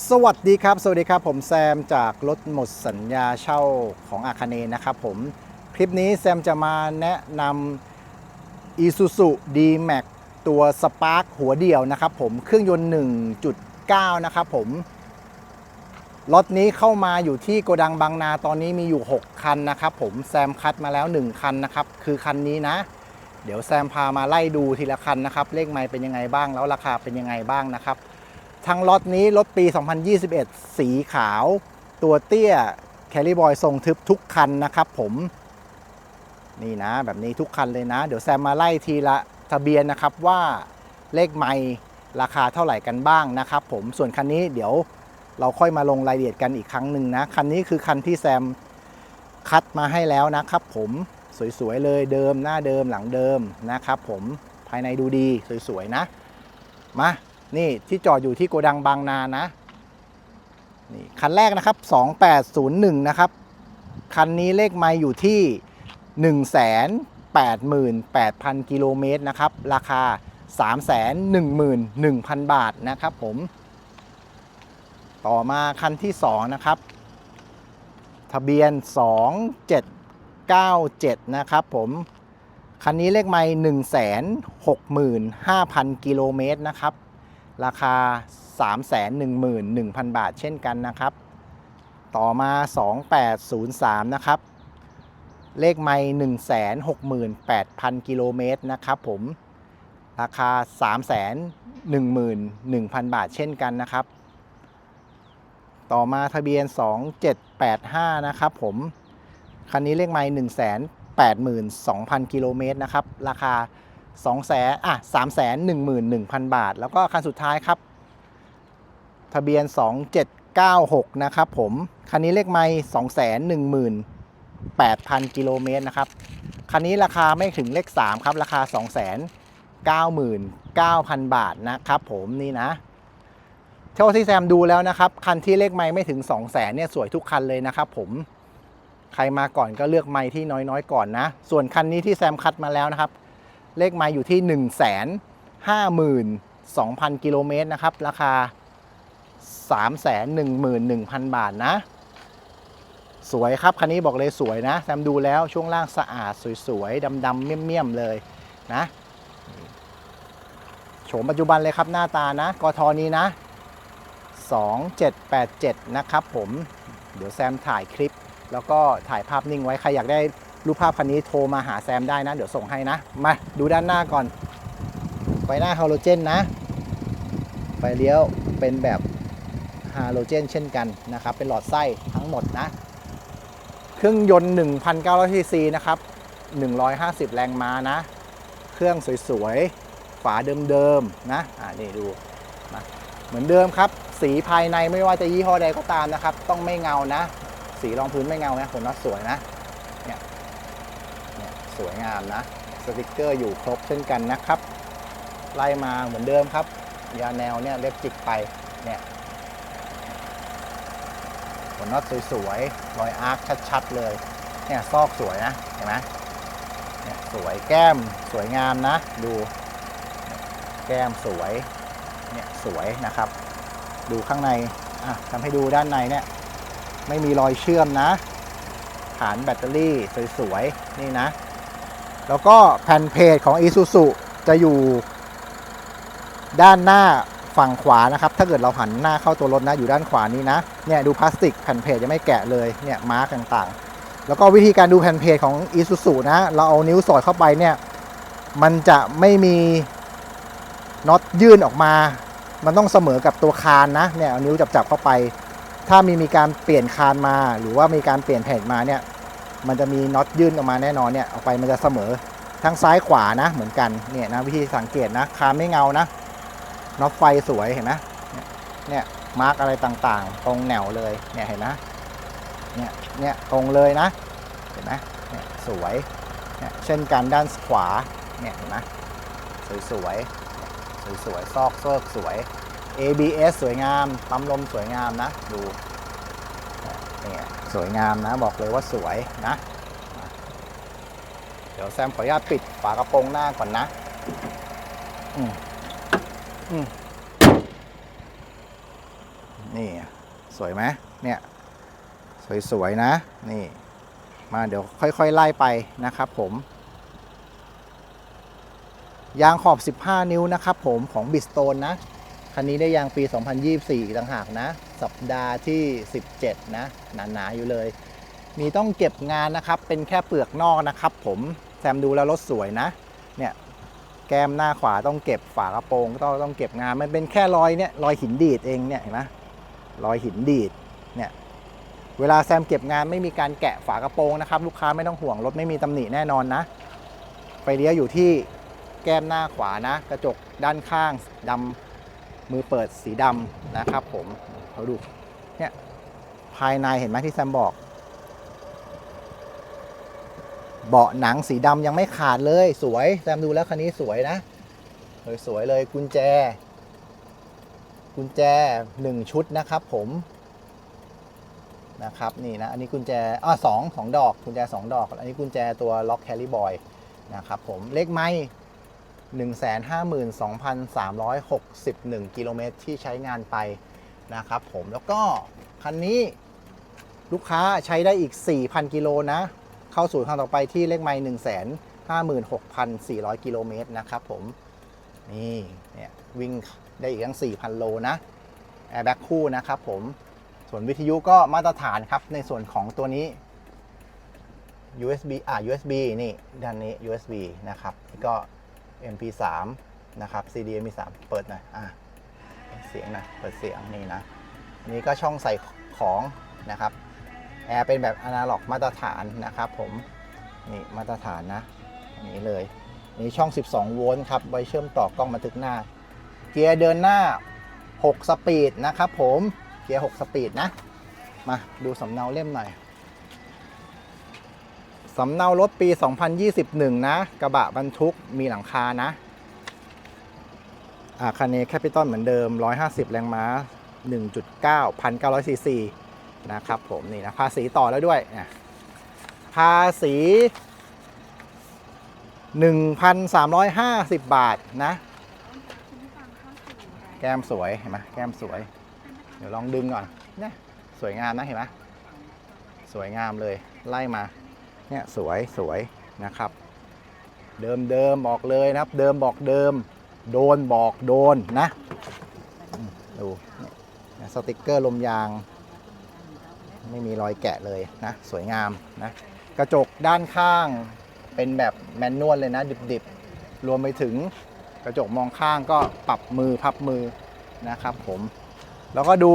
สวัสดีครับ สวัสดีครับ ผมแซมจากรถหมดสัญญาเช่าของอาคาเนนะครับผม คลิปนี้แซมจะมาแนะนำ Isuzu D-Max ตัว Spark หัวเดียวนะครับผม เครื่องยนต์ 1.9 นะครับผม รถนี้เข้ามาอยู่ที่โกดังบางนาตอนนี้มีอยู่ 6 คันนะครับผม แซมคัดมาแล้ว 1 คันนะครับ คือคันนี้นะ เดี๋ยวแซมพามาไล่ดูทีละคันนะครับ เลขไมล์เป็นยังไงบ้าง แล้วราคาเป็นยังไงบ้างนะครับ ทั้งรถนี้รถปี 2021 สีขาว ตัวเตี้ยแคลิบอยทรงทึบทุกคันนะครับผมนี่นะ แบบนี้ทุกคันเลยนะ เดี๋ยวแซมมาไล่ทีละทะเบียนนะครับว่าเลขไม่ราคาเท่าไหร่กันบ้างนะครับผมส่วนคันนี้เดี๋ยวเราค่อยมาลงรายละเอียดกันอีกครั้งหนึ่งนะ คันนี้คือคันที่แซมคัดมาให้แล้วนะครับผมสวยๆเลยเดิมหน้าเดิมหลังเดิมนะครับผมภายในดูดีสวยๆนะ มา นี่ที่จอดอยู่ที่โกดังบางนานะนี่คันแรกนะครับ 2801 นะครับ คันนี้เลขไมล์อยู่ที่ 188,000 กิโลเมตรนะครับ ราคา 311,000 บาทนะครับผม ต่อมาคันที่ 2 นะครับ ทะเบียน 2797 นะครับผม คันนี้เลขไมล์165,000 กิโลเมตรนะครับ ราคา 311,000 บาทเช่นกันนะครับ ต่อมา 2803 นะครับ เลขไม่168,000 กิโลเมตรนะครับผม ราคา 311,000 บาทเช่นกันนะครับ ต่อมาทะเบียน 2785 นะครับผม คันนี้เลขไม่182,000 กิโลเมตรนะครับ ราคา 2แสนอะ3 1 1 0 0 0บาท แล้วก็คันสุดท้ายครับ ทะเบียน 2796 นะครับผม คันนี้เลขไม่2 1 8,000กิโลเมตรนะครับ คันนี้ราคาไม่ถึงเลข3ครับ ราคา299,000บาทนะครับผมนี่นะเท่าที่แซมดูแล้วนะครับ คันที่เลขไม่ไม่ถึง2 0 0 0 0เนี่ยสวยทุกคันเลยนะครับผมใครมาก่อนก็เลือกไม่ที่น้อยๆ ก่อนนะ ส่วนคันนี้ที่แซมคัดมาแล้วนะครับ เลขไมาอยู่ที่ 1 5 2 0 0 0 กิโลเมตรนะครับ ราคา 3 1 1 0 0 0 บาทนะ สวยครับ คันนี้บอกเลยสวยนะแซมดูแล้วช่วงล่างสะอาดสวยๆดำๆเมี่ยมๆเลยนะโฉมปัจจุบันเลยครับหน้าตานะกทนี้นะ 2787 นะครับผม เดี๋ยวแซมถ่ายคลิป แล้วก็ถ่ายภาพนิ่งไว้ ใครอยากได้ รูปภาพคันนี้โทรมาหาแซมได้นะ เดี๋ยวส่งให้นะ มาดูด้านหน้าก่อน ไฟหน้าฮาโลเจนนะ ไฟเลี้ยวเป็นแบบฮาโลเจนเช่นกันนะครับ เป็นหลอดไส้ทั้งหมดนะ เครื่องยนต์ 1,900ซีซีนะครับ 150 แรงม้านะ เครื่องสวยๆ ฝาเดิมๆ นะ อ่านี่ดูนะเหมือนเดิมครับ สีภายในไม่ว่าจะยี่ห้อใดก็ตามนะครับ ต้องไม่เงานะ สีรองพื้นไม่เงานะผมว่าสวยนะ สวยงามนะ สติกเกอร์อยู่ครบเช่นกันนะครับ ไล่มาเหมือนเดิมครับ ยาแนวเนี่ยเล็บจิกไปเนี่ยผลน็อตสวยๆ รอยอาร์คชัดๆ เลย เนี่ยซอกสวยนะ เห็นไหมเนี่ยสวยแก้มสวยงามนะ ดู แก้มสวย เนี่ยสวยนะครับ ดูข้างใน อะทำให้ดูด้านในเนี่ย ไม่มีรอยเชื่อมนะ ฐานแบตเตอรี่สวยๆ นี่นะ แล้วก็แผ่นเพจของ Isuzu จะอยู่ด้านหน้าฝั่งขวานะครับ ถ้าเกิดเราหันหน้าเข้าตัวรถนะอยู่ด้านขวานี้นะ เนี่ยดูพลาสติกแผ่นเพจยังไม่แกะเลยเนี่ยมาร์กต่างๆ แล้วก็วิธีการดูแผ่นเพจของ Isuzu นะ เราเอานิ้วสอดเข้าไปเนี่ยมันจะไม่มีน็อตยื่นออกมา มันต้องเสมอกับตัวคานนะเนี่ยเอานิ้วจับๆเข้าไป ถ้ามีมีการเปลี่ยนคานมา หรือว่ามีการเปลี่ยนแผ่นมาเนี่ย มันจะมีน็อตยื่นออกมาแน่นอนเนี่ยออกไปมันจะเสมอทั้งซ้ายขวานะเหมือนกันเนี่ยนะวิธีสังเกตนะคาไม่เงานะน็อตไฟสวยเห็นไหมเนี่ยมาร์กอะไรต่างๆ ตรงแนวเลยเนี่ยเห็นไหมเนี่ยเนี่ยตรงเลยนะเห็นไหมเนี่ยสวยเนี่ยเช่นกันด้านขวาเนี่ยเห็นไหมสวยๆเนี่ยสวยๆซอกเซิกสวย ABS สวยงามปั๊มลมสวยงามนะดู สวยงามนะบอกเลยว่าสวยนะ เดี๋ยวแซมขออนุญาตปิดฝากระโปรงหน้าก่อนนะ อืมอืมนี่สวยไหมเนี่ย สวยๆนะ นี่ มาเดี๋ยวค่อยๆ ไล่ไปนะครับผมยางขอบ 15 นิ้วนะครับผมของบิสโตนนะ คันนี้ได้ยางปี 2024อีกต่างหากนะ สัปดาห์ที่ 17 นะ หนาๆอยู่เลย มีต้องเก็บงานนะครับ เป็นแค่เปลือกนอกนะครับผม แซมดูแล้วรถสวยนะ เนี่ย แก้มหน้าขวาต้องเก็บฝากระโปรงก็ต้องต้องเก็บงาน มันเป็นแค่รอยเนี่ย รอยหินดีดเองเนี่ยเห็นไหมรอยหินดีด เนี่ย เวลาแซมเก็บงานไม่มีการแกะฝากระโปรงนะครับ ลูกค้าไม่ต้องห่วงรถไม่มีตำหนิแน่นอนนะ ไฟเลี้ยวอยู่ที่แก้มหน้าขวานะ กระจกด้านข้างดำ มือเปิดสีดำนะครับผมเขาดูเนี่ยภายในเห็นไหมที่แซมบอก เบาะหนังสีดำยังไม่ขาดเลยสวย แซมดูแล้วคันนี้สวยนะสวยสวยเลยกุญแจ กุญแจหนึ่งชุดนะครับผมนะครับนี่นะอันนี้กุญแจอ่าสองสองดอกกุญแจสองดอก อันนี้กุญแจตัวล็อกแคลิบอยนะครับผมเลขไม้ 152,361 กิโลเมตรที่ใช้งานไปนะครับผมแล้วก็คันนี้ลูกค้าใช้ได้อีก 4,000 กิโลนะ เข้าสู่ทางต่อไปที่เลขไม้1 5 6 4 0 0 กิโลเมตรนะครับผม นี่เนี่ยวิ่งได้อีกทั้ง 4,000 โลนะแอร์แบ็กคู่นะครับผม ส่วนวิทยุก็มาตรฐานครับ ในส่วนของตัวนี้ USB อ่า USB นี่ด้านนี้ USB นะครับก็ MP3 นะครับ CD MP3 เปิดหน่อยอะเสียงหนะเปิดเสียงนี่นะนนี้ก็ช่องใส่ของนะครับแอร์เป็นแบบอนาล็อกมาตรฐานนะครับผมนี่มาตรฐานนะนนี้เลยนี่ช่อง 12 โวลต์ครับไว้เชื่อมต่อกล้องบันทึกหน้า เกียร์เดินหน้า 6 สปีดนะครับผมเกียร์ 6 สปีดนะ มาดูสำเนาเล่มหน่อย สำเนารถปี 2021 นะ กระบะบรรทุกมีหลังคานะอ่าคันนี้แคปิตอลเหมือนเดิม 150 แรงม้า 1.9 1,900ซีซีนะครับผมนี่นะภาษีต่อแล้วด้วยนะภาษี 1,350 บาทนะ แก้มสวยเห็นไหมแก้มสวย เดี๋ยวลองดึงก่อนเนี่ยสวยงามนะเห็นไหมสวยงามเลยไล่มา เนี่ยสวยสวยนะครับ เดิมเดิมบอกเลยนะครับ เดิมบอกเดิม โดนบอกโดนนะดูเนี่ยสติกเกอร์ลมยาง ไม่มีรอยแกะเลยนะ สวยงามนะกระจกด้านข้างเป็นแบบแมนนวลเลยนะ ดิบๆ รวมไปถึงกระจกมองข้างก็ปรับมือพับมือนะครับผม แล้วก็ดู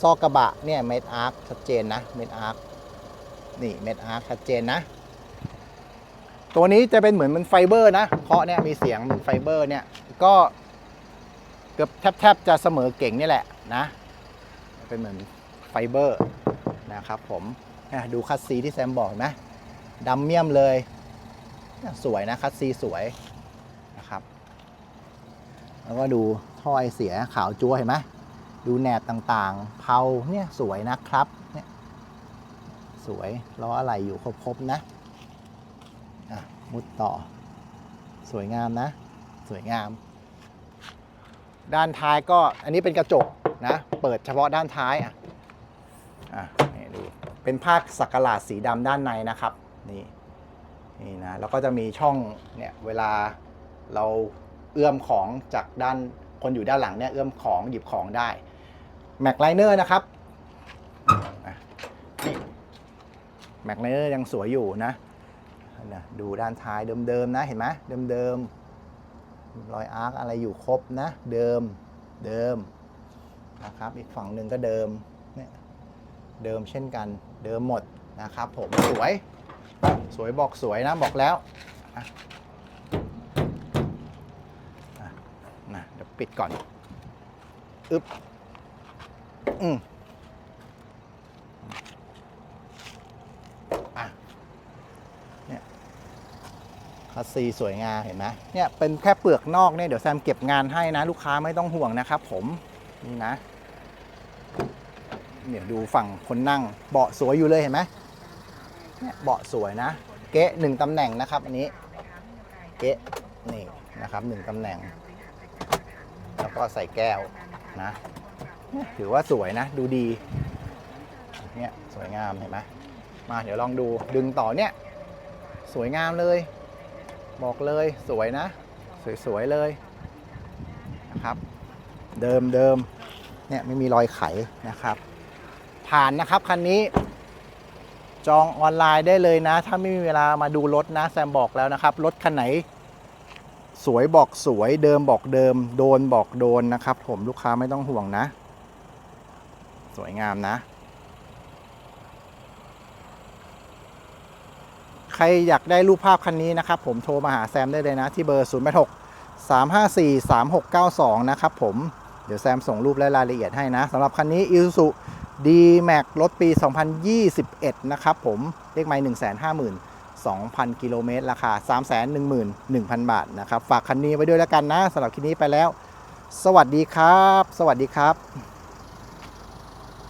ซอกกระบะเนี่ยเมดอาร์คชัดเจนนะเมดอาร์ค นี่เม็ดอาร์คชัดเจนนะ ตัวนี้จะเป็นเหมือนมันไฟเบอร์นะเคาะเนี่ยมีเสียงเหมือนไฟเบอร์เนี่ยก็เกือบแทบๆจะเสมอเก่งนี่แหละนะ เป็นเหมือนไฟเบอร์นะครับผมอะดูคัสซีที่แซมบอกนะดำเมี่ยมเลย สวยนะคัสซีสวยนะครับ แล้วก็ดูท่อไอเสียขาวจัวเห็นไหมดูแหนบต่างๆเผาเนี่ยสวยนะครับเนี่ย สวยล้ออะไรอยู่ครบๆนะอะมุดต่อ สวยงามนะ สวยงาม ด้านท้ายก็อันนี้เป็นกระจกนะ เปิดเฉพาะด้านท้ายอะอะนี่ดูเป็นภาคสักหลาดสีดำด้านในนะครับ นี่นี่นะแล้วก็จะมีช่องเนี่ยเวลาเราเอื้อมของจากด้านคนอยู่ด้านหลังเนี่ยเอื้อมของหยิบของได้แม็กไลเนอร์นะครับอะนี่ แม็กไลเนอร์ยังสวยอยู่นะนะดูด้านท้ายเดิมๆนะเห็นไหมเดิมๆรอยอาร์คอะไรอยู่ครบนะ เดิมเดิมนะครับอีกฝั่งหนึ่งก็เดิมเนี่ยเดิมเช่นกันเดิมหมดนะครับผมสวย สวยบอกสวยนะบอกแล้วอะนะเดี๋ยวปิดก่อน อึ๊บอืมอะเนี่ย คัสซีสวยงามเห็นไหมเนี่ยเป็นแค่เปลือกนอกเนี่ยเดี๋ยวแซมเก็บงานให้นะ ลูกค้าไม่ต้องห่วงนะครับผมนี่นะเดี๋ยวดูฝั่งคนนั่งเบาะสวยอยู่เลยเห็นไหมเนี่ยเบาะสวยนะ เก๊ะหนึ่งตำแหน่งนะครับ อันนี้ เก๊ะนี่นะครับหนึ่งตำแหน่ง แล้วก็ใส่แก้วนะถือว่าสวยนะ ดูดีเนี่ยสวยงามเห็นไหมมาเดี๋ยวลองดูดึงต่อเนี่ย สวยงามเลย บอกเลยสวยนะ สวยๆเลยนะครับ เดิมเดิมเนี่ยไม่มีรอยไขนะครับ ผ่านนะครับคันนี้ จองออนไลน์ได้เลยนะ ถ้าไม่มีเวลามาดูรถนะแซมบอกแล้วนะครับ รถคันไหน สวยบอกสวย เดิมบอกเดิม โดนบอกโดนนะครับ ผมลูกค้าไม่ต้องห่วงนะ สวยงามนะ ใครอยากได้รูปภาพคันนี้นะครับผมโทรมาหาแซมได้เลยนะ ที่เบอร์ 0 8 6 3 5 4 3 6 9 2 นะครับผมเดี๋ยวแซมส่งรูปและรายละเอียดให้นะสำหรับคันนี้ Isuzu D-Max รถปี 2021 นะครับผมเลขไมล์152,000 กิโลเมตร ราคา 311,000 บาทนะครับ ฝากคันนี้ไว้ด้วยแล้วกันนะสำหรับคลิปนี้ไปแล้ว สวัสดีครับ สวัสดีครับ